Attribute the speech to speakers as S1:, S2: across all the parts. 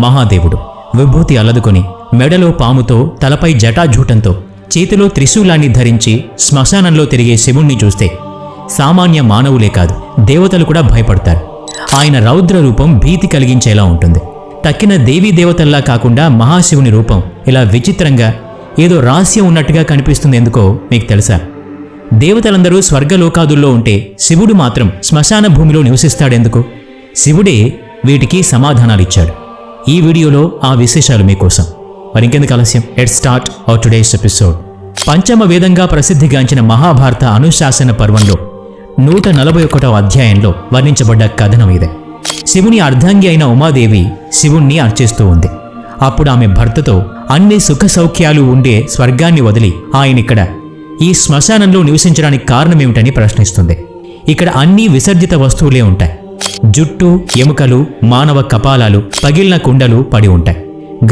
S1: మహాదేవుడు. విభూతి అలదుకొని మెడలో పాముతో తలపై జటాజూటంతో చేతిలో త్రిశూలాన్ని ధరించి శ్మశానంలో తిరిగే శివుణ్ణి చూస్తే సామాన్య మానవులే కాదు దేవతలు కూడా భయపడతారు. ఆయన రౌద్ర రూపం భీతి కలిగించేలా ఉంటుంది. తక్కిన దేవీ దేవతల్లా కాకుండా మహాశివుని రూపం ఇలా విచిత్రంగా ఏదో రహస్యం ఉన్నట్టుగా కనిపిస్తుంది ఎందుకో మీకు తెలుసా? దేవతలందరూ స్వర్గలోకాదుల్లో ఉంటే శివుడు మాత్రం శ్మశాన భూమిలో నివసిస్తాడెందుకు? శివుడే వీటికి సమాధానాలిచ్చాడు. ఈ వీడియోలో ఆ విశేషాలు మీకోసం. మరి ఇంకెందుకు ఆలస్యం? ఎట్ స్టార్ట్ అవర్ టుడేస్ ఎపిసోడ్ పంచమ వేదంగా ప్రసిద్ధిగాంచిన మహాభారత అనుశాసన పర్వంలో నూట నలభై ఒకటవ అధ్యాయంలో వర్ణించబడ్డ కథనం ఇదే. శివుని అర్ధాంగి అయిన ఉమాదేవి శివుణ్ణి అర్చిస్తూ ఉంది. అప్పుడు ఆమె భర్తతో అన్ని సుఖ సౌఖ్యాలు ఉండే స్వర్గాన్ని వదిలి ఆయనిక్కడ ఈ శ్మశానంలో నివసించడానికి కారణమేమిటని ప్రశ్నిస్తుంది. ఇక్కడ అన్ని విసర్జిత వస్తువులే ఉంటాయి. జుట్టు ఎముకలు మానవ కపాలాలు పగిలిన కుండలు పడి ఉంటాయి.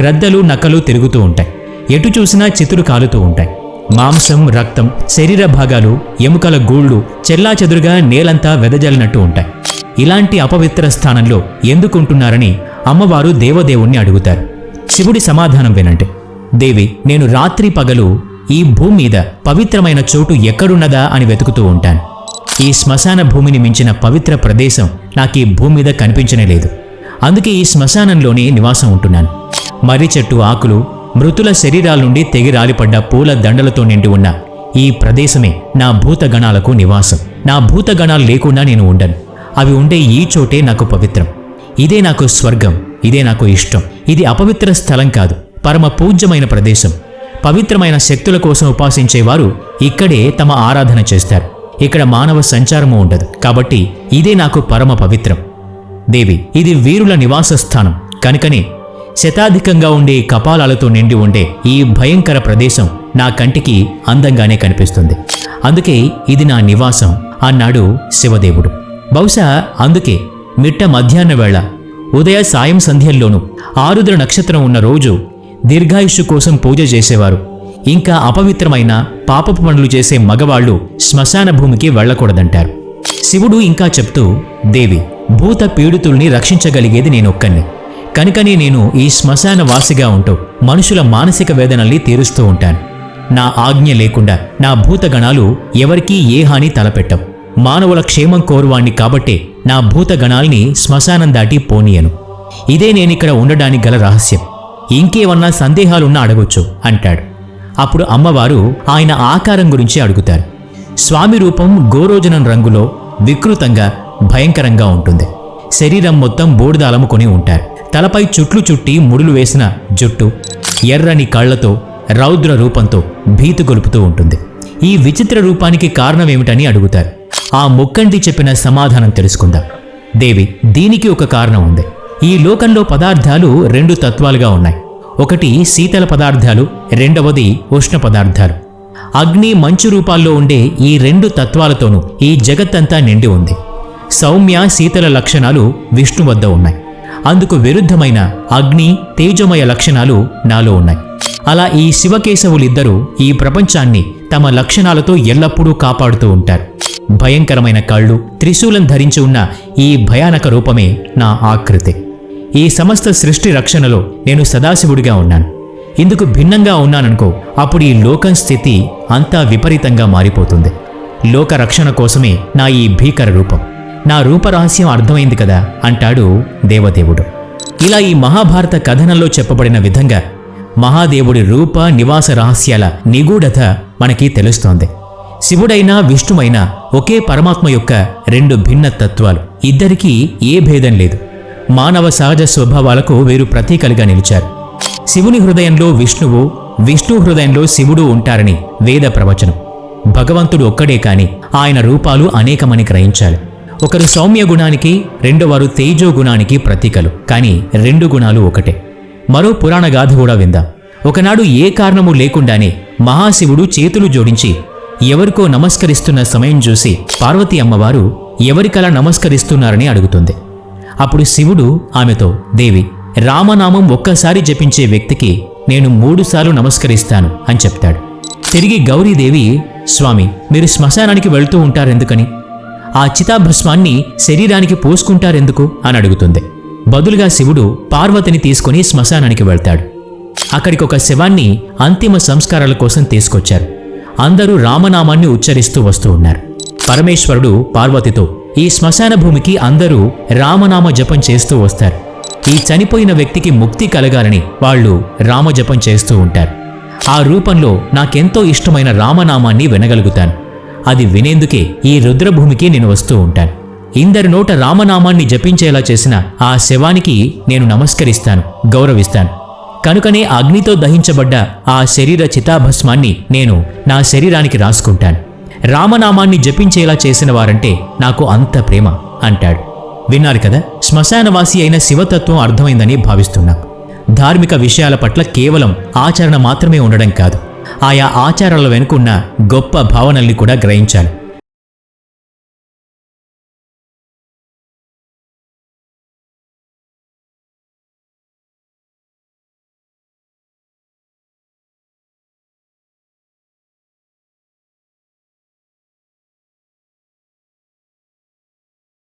S1: గ్రద్దలు నక్కలు తిరుగుతూ ఉంటాయి. ఎటు చూసినా చితురు కాలుతూ ఉంటాయి. మాంసం రక్తం శరీర భాగాలు ఎముకల గూళ్ళు చెల్లాచెదురుగా నేలంతా వెదజల్లినట్టు ఉంటాయి. ఇలాంటి అపవిత్ర స్థానంలో ఎందుకుంటున్నారని అమ్మవారు దేవదేవుణ్ణి అడుగుతారు. శివుడి సమాధానం వినండి. దేవి నేను రాత్రి పగలు ఈ భూమి మీద పవిత్రమైన చోటు ఎక్కడున్నదా? అని వెతుకుతూ ఉంటాను. ఈ శ్మశాన భూమిని మించిన పవిత్ర ప్రదేశం నాకు ఈ భూమి మీద కనిపించనే లేదు. అందుకే ఈ శ్మశానంలోనే నివాసం ఉంటున్నాను. మర్రి చెట్టు ఆకులు మృతుల శరీరాల నుండి తెగి రాలిపడ్డ పూల దండలతో నిండి ఉన్న ఈ ప్రదేశమే నా భూతగణాలకు నివాసం. నా భూతగణాలు లేకుండా నేను ఉండను. అవి ఉండే ఈ చోటే నాకు పవిత్రం. ఇదే నాకు స్వర్గం ఇదే నాకు ఇష్టం. ఇది అపవిత్ర స్థలం కాదు పరమ పూజ్యమైన ప్రదేశం. పవిత్రమైన శక్తుల కోసం ఉపాసించేవారు ఇక్కడే తమ ఆరాధన చేస్తారు. ఇక్కడ మానవ సంచారము ఉండదు. కాబట్టి ఇదే నాకు పరమ పవిత్రం. దేవి ఇది వీరుల నివాస స్థానం. కనుకనే శతాధికంగా ఉండే కపాలాలతో నిండి ఉండే ఈ భయంకర ప్రదేశం నా కంటికి అందంగానే కనిపిస్తుంది. అందుకే ఇది నా నివాసం. అన్నాడు శివదేవుడు. బహుశా అందుకే మిట్ట మధ్యాహ్న వేళ ఉదయ సాయం సంధ్యల్లోనూ ఆరుద్ర నక్షత్రం ఉన్న రోజు దీర్ఘాయుష్షు కోసం పూజ చేసేవారు. ఇంకా అపవిత్రమైన పాపపు పనులు చేసే మగవాళ్ళు శ్మశాన భూమికి వెళ్ళకూడదంటారు. శివుడు ఇంకా చెప్తూ దేవి భూత పీడితుల్ని రక్షించగలిగేది నేనొక్కన్ని కనుకనే నేను ఈ శ్మశాన వాసిగా ఉంటూ మనుషుల మానసిక వేదనల్ని తీరుస్తూ ఉంటాను. నా ఆజ్ఞ లేకుండా నా భూతగణాలు ఎవరికీ ఏ హాని తలపెట్టవు. మానవుల క్షేమం కోరువాణ్ణి కాబట్టే నా భూతగణాల్ని శ్మశానం దాటి పోనీయను. ఇదే నేనిక్కడ ఉండడానికి గల రహస్యం. ఇంకేమన్నా సందేహాలున్నా అడగొచ్చు అంటాడు. అప్పుడు అమ్మవారు ఆయన ఆకారం గురించి అడుగుతారు. స్వామి రూపం గోరోజనం రంగులో వికృతంగా భయంకరంగా ఉంటుంది. శరీరం మొత్తం బూడిదాలముకొని ఉంటారు. తలపై చుట్లు చుట్టి ముడులు వేసిన జుట్టు ఎర్రని కళ్ళతో రౌద్ర రూపంతో భీతి గొలుపుతూ ఉంటుంది. ఈ విచిత్ర రూపానికి కారణమేమిటని అడుగుతారు. ఆ ముక్కంటి చెప్పిన సమాధానం తెలుసుకుందాం. దేవి దీనికి ఒక కారణం ఉంది. ఈ లోకంలో పదార్థాలు రెండు తత్వాలుగా ఉన్నాయి. ఒకటి శీతల పదార్థాలు రెండవది ఉష్ణ పదార్థాలు. అగ్ని మంచు రూపాల్లో ఉండే ఈ రెండు తత్వాలతోనూ ఈ జగత్తంతా నిండి ఉంది. సౌమ్య శీతల లక్షణాలు విష్ణు వద్ద ఉన్నాయి. అందుకు విరుద్ధమైన అగ్ని తేజోమయ లక్షణాలు నాలో ఉన్నాయి. అలా ఈ శివకేశవులిద్దరూ ఈ ప్రపంచాన్ని తమ లక్షణాలతో ఎల్లప్పుడూ కాపాడుతూ ఉంటారు. భయంకరమైన కళ్ళు త్రిశూలం ధరించి ఉన్న ఈ భయానక రూపమే నా ఆకృతి. ఈ సమస్త సృష్టి రక్షణలో నేను సదాశివుడిగా ఉన్నాను. ఇందుకు భిన్నంగా ఉన్నాననుకో అప్పుడు ఈ లోకం స్థితి అంతా విపరీతంగా మారిపోతుంది. లోక రక్షణ కోసమే నా ఈ భీకర రూపం. నా రూపరహస్యం అర్థమైంది కదా అంటాడు దేవదేవుడు. ఇలా ఈ మహాభారత కథనంలో చెప్పబడిన విధంగా మహాదేవుడి రూప నివాస రహస్యాల నిగూఢత మనకి తెలుస్తోంది. శివుడైనా విష్ణువైనా ఒకే పరమాత్మ యొక్క రెండు భిన్న తత్వాలు. ఇద్దరికీ ఏ భేదం లేదు. మానవ సహజ స్వభావాలకు వీరు ప్రతీకలుగా నిలిచారు. శివుని హృదయంలో విష్ణువు విష్ణు హృదయంలో శివుడు ఉంటారని వేద ప్రవచనం. భగవంతుడు ఒక్కడే కాని ఆయన రూపాలు అనేకమని గ్రహించాలి. ఒకరు సౌమ్య గుణానికి రెండోవారు తేజో గుణానికి ప్రతీకలు కానీ రెండు గుణాలు ఒకటే. మరో పురాణ గాథ కూడా విందాం. ఒకనాడు ఏ కారణము లేకుండానే మహాశివుడు చేతులు జోడించి ఎవరికో నమస్కరిస్తున్న సమయం చూసి పార్వతీ అమ్మవారు ఎవరికలా నమస్కరిస్తున్నారని అడుగుతుంది. అప్పుడు శివుడు ఆమెతో దేవి రామనామం ఒక్కసారి జపించే వ్యక్తికి నేను మూడుసార్లు నమస్కరిస్తాను అని చెప్తాడు. తిరిగి గౌరీదేవి స్వామి మీరు శ్మశానానికి వెళ్తూ ఉంటారెందుకని? ఆ చితాభస్మాన్ని శరీరానికి పోసుకుంటారెందుకు? అని అడుగుతుంది. బదులుగా శివుడు పార్వతిని తీసుకుని శ్మశానానికి వెళ్తాడు. అక్కడికి ఒక శవాన్ని అంతిమ సంస్కారాల కోసం తీసుకొచ్చారు. అందరూ రామనామాన్ని ఉచ్చరిస్తూ వస్తూ ఉన్నారు. పరమేశ్వరుడు పార్వతితో ఈ శ్మశాన భూమికి అందరూ రామనామ జపం చేస్తూ వస్తారు. ఈ చనిపోయిన వ్యక్తికి ముక్తి కలగాలని వాళ్ళు రామజపం చేస్తూ ఉంటారు. ఆ రూపంలో నాకెంతో ఇష్టమైన రామనామాన్ని వినగలుగుతాను. అది వినేందుకే ఈ రుద్రభూమికి నేను వస్తూ ఉంటాను. ఇందరి నోట రామనామాన్ని జపించేలా చేసిన ఆ శవానికి నేను నమస్కరిస్తాను గౌరవిస్తాను. కనుకనే అగ్నితో దహించబడ్డ ఆ శరీర చితాభస్మాన్ని నేను నా శరీరానికి రాసుకుంటాను. రామనామాన్ని జపించేలా చేసిన వారంటే నాకు అంత ప్రేమ అంటాడు. విన్నారు కదా శ్మశానవాసి అయిన శివతత్వం అర్థమైందని భావిస్తున్నాం. ధార్మిక విషయాల పట్ల కేవలం ఆచరణ మాత్రమే ఉండడం కాదు ఆయా ఆచారాల వెనుకున్న గొప్ప భావనల్ని కూడా గ్రహించాలి.